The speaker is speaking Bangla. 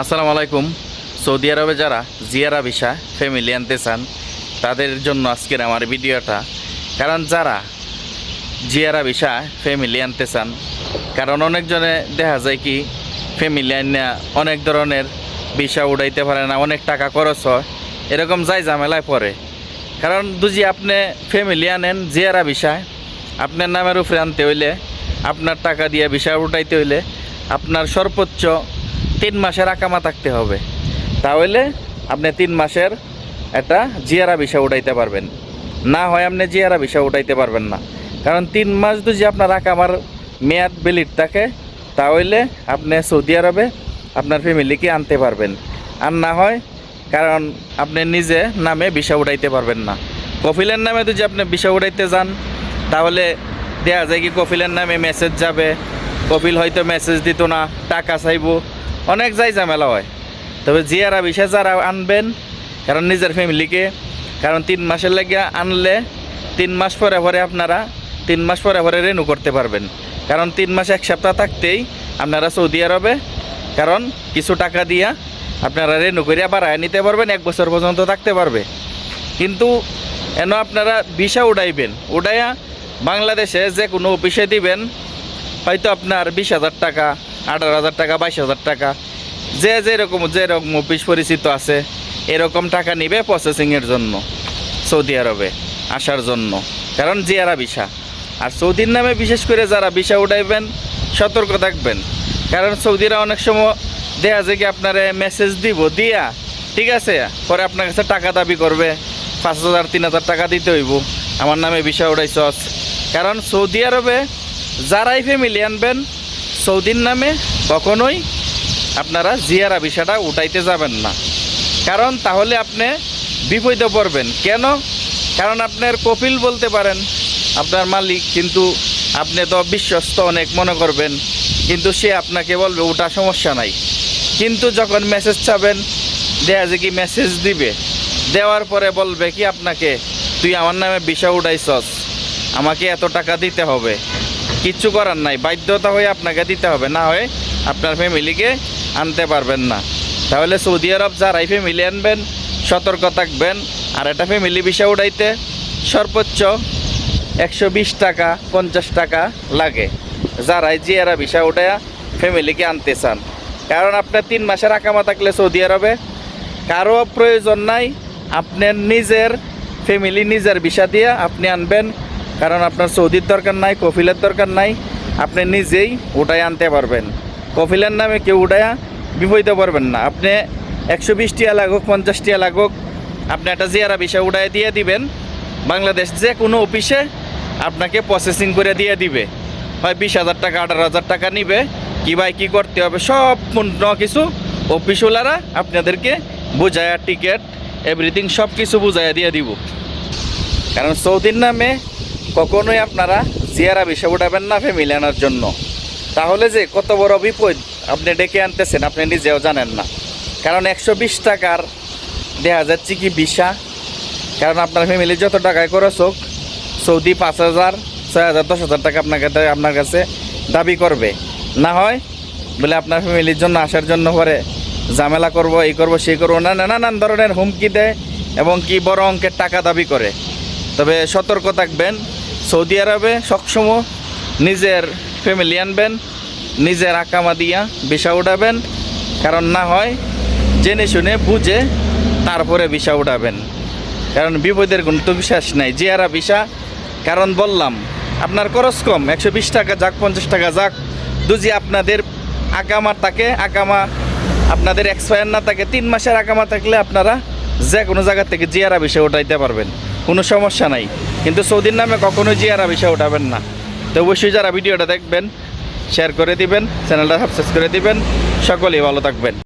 আসসালামু আলাইকুম। সৌদি আরবে যারা জিয়ারা ভিসা ফ্যামিলি আনতে চান, তাদের জন্য আজকের আমার ভিডিওটা। কারণ যারা জিয়ারা ভিসা ফ্যামিলি আনতে চান, কারণ অনেকজনে দেখা যায় কি ফ্যামিলি আনিয়া অনেক ধরনের ভিসা উড়াইতে পারে না, অনেক টাকা খরচ হয়, এরকম যাই ঝামেলায় পড়ে। কারণ দুজি আপনি ফ্যামিলি আনেন জিয়ারা ভিসায় আপনার নামের উপরে আনতে হইলে, আপনার টাকা দিয়ে ভিসা উঠাইতে হইলে, আপনার সর্বোচ্চ তিন মাসের আকামা থাকতে হবে। তাহলে আপনি তিন মাসের একটা জিয়ারা ভিসা উঠাইতে পারবেন। না হয় আপনি জিয়ারা ভিসা উঠাইতে পারবেন না। কারণ তিন মাস যদি আপনার আকামার মেয়াদ বেলিট থাকে, তাহলে আপনি সৌদি আরবে আপনার ফ্যামিলিকে আনতে পারবেন। আর না হয় কারণ আপনি নিজে নামে ভিসা উঠাইতে পারবেন না। কফিলের নামে যদি আপনি ভিসা উঠাইতে যান, তাহলে দেয়া যায় কি কফিলের নামে মেসেজ যাবে। কপিল হয়তো মেসেজ দিত না, টাকা চাইব। অনেক যাই ঝামেলা হয়। তবে জিয়ারা বিশেষ যারা আনবেন, কারণ নিজের ফ্যামিলিকে কারণ তিন মাসের লেগে আনলে তিন মাস পরে পরে আপনারা তিন মাস পরে পরে রেনু করতে পারবেন। কারণ তিন মাস এক সপ্তাহ থাকতেই আপনারা সৌদি আরবে, কারণ কিছু টাকা দিয়া আপনারা রেনু করিয়া বাড়ায় নিতে পারবেন, এক বছর পর্যন্ত থাকতে পারবে। কিন্তু এন আপনারা ভিসা উড়াইবেন, উড়াইয়া বাংলাদেশে যে কোনো অফিসে দিবেন, হয়তো আপনার বিশ হাজার টাকা আঠারো হাজার টাকা, বাইশ হাজার টাকা। যে যেরকম যেরকম অফিস পরিচিত আছে, এরকম টাকা নিবে প্রসেসিংয়ের জন্য, সৌদি আরবে আসার জন্য। কারণ জিয়ারা ভিসা। আর সৌদির নামে বিশেষ করে যারা ভিসা উঠাইবেন, সতর্ক থাকবেন। কারণ সৌদিরা অনেক সময় দেয়া যায় কি আপনারে মেসেজ দিব, দিয়া, ঠিক আছে? পরে আপনার কাছে টাকা দাবি করবে, পাঁচ হাজার, তিন হাজার টাকা দিতে হইব। আমার নামে ভিসা উঠাইছস। কারণ সৌদি আরবে যারাই ফ্যামিলি আনবেন সৌদির নামে কখনোই আপনারা জিয়ারা ভিসাটা উঠাইতে যাবেন না। কারণ তাহলে আপনি বিপদে পড়বেন। কেন? কারণ আপনার কপিল বলতে পারেন, আপনার মালিক, কিন্তু আপনি তো বিশ্বস্ত অনেক মনে করবেন, কিন্তু সে আপনাকে বলবে ওটা সমস্যা নাই। কিন্তু যখন মেসেজ চাবেন, দেয়া যে কি মেসেজ দিবে, দেওয়ার পরে বলবে কি, আপনাকে, তুই আমার নামে বিষা উঠাইছস, আমাকে এত টাকা দিতে হবে। কিচ্ছু করার নাই। বাধ্যতা হয়ে আপনাকে দিতে হবে, না হয়ে আপনার ফ্যামিলিকে আনতে পারবেন না। তাহলে সৌদি আরব যারাই ফ্যামিলি আনবেন, সতর্ক থাকবেন, আর একটা ফ্যামিলি ভিসা উঠাইতে সর্বোচ্চ একশো বিশ টাকা, পঞ্চাশ টাকা লাগে। যারাই জিয়ারা ভিসা উঠায়া ফ্যামিলিকে আনতে চান। কারণ আপনার তিন মাসের আকামা থাকলে সৌদি আরবে কারও প্রয়োজন নাই। আপনার নিজের ফ্যামিলি নিজের ভিসা দিয়ে আপনি আনবেন। কারণ আপনার সৌদির দরকার নাই, কফিলের দরকার নাই, আপনি নিজেই উঠায় আনতে পারবেন। কফিলের নামে কেউ উঠায়া বিপদে পারবেন না। আপনি একশো বিশ টিয়া লাগুক পঞ্চাশটিয়া লাগুক আপনি একটা জিয়ারা ভিসা উঠায় দিয়ে দিবেন। বাংলাদেশ যে কোনো অফিসে আপনাকে প্রসেসিং করে দিয়ে দিবে। হয় বিশ হাজার টাকা, আঠারো হাজার টাকা নিবে, কি ভাই কী করতে হবে, সব পূর্ণ কিছু অফিসওয়ালারা আপনাদেরকে বুঝায়া টিকিট এভরিথিং সব কিছু বুঝাইয়া দিয়ে দিব। কারণ সৌদির নামে কখনোই আপনারা জিয়ারা বিষয় উঠাবেন না ফ্যামিলি আনার জন্য। তাহলে যে কত বড় বিপদ আপনি ডেকে আনতেছেন, আপনি নিজেও জানেন না। কারণ একশো বিশ টাকার দেখা যাচ্ছে কি ভিসা? কারণ আপনার ফ্যামিলি যত টাকায় খরচ হোক, সৌদি পাঁচ হাজার, ছয় হাজার, দশ হাজার টাকা আপনাকে আপনার কাছে দাবি করবে। না হয় বলে আপনার ফ্যামিলির জন্য আসার জন্য পরে ঝামেলা করব, এই করব, সেই করব। না, নানান ধরনের হুমকি দেয় এবং কি বড় অঙ্কের টাকা দাবি করে। তবে সতর্ক থাকবেন সৌদি আরবে সবসময় নিজের ফ্যামিলি আনবেন, নিজের আকামা দিয়া ভিসা উঠাবেন, কারণ না হয় জেনে শুনে বুঝে তারপরে ভিসা উঠাবেন। কারণ বিপদের কোনো তো বিশ্বাস নাই। যে জিয়ারা ভিসা, কারণ বললাম, আপনার খরচ কম, একশো বিশ টাকা যাক, পঞ্চাশ টাকা যাক, দুজি আপনাদের আকামা থাকে, আকামা আপনাদের এক্সপায়ার না থাকে, তিন মাসের আকামা থাকলে আপনারা যে কোনো জায়গা থেকে জিয়ারা ভিসা উঠাইতে পারবেন। কোনো সমস্যা নাই। কিন্তু সৌদির নামে কখনো জিয়ারা বিষয় উঠাবেন না। তো অবশ্যই যারা ভিডিওটা দেখবেন শেয়ার করে দিবেন চ্যানেলটা সাবস্ক্রাইব করে দিবেন। সকলেই ভালো থাকবেন।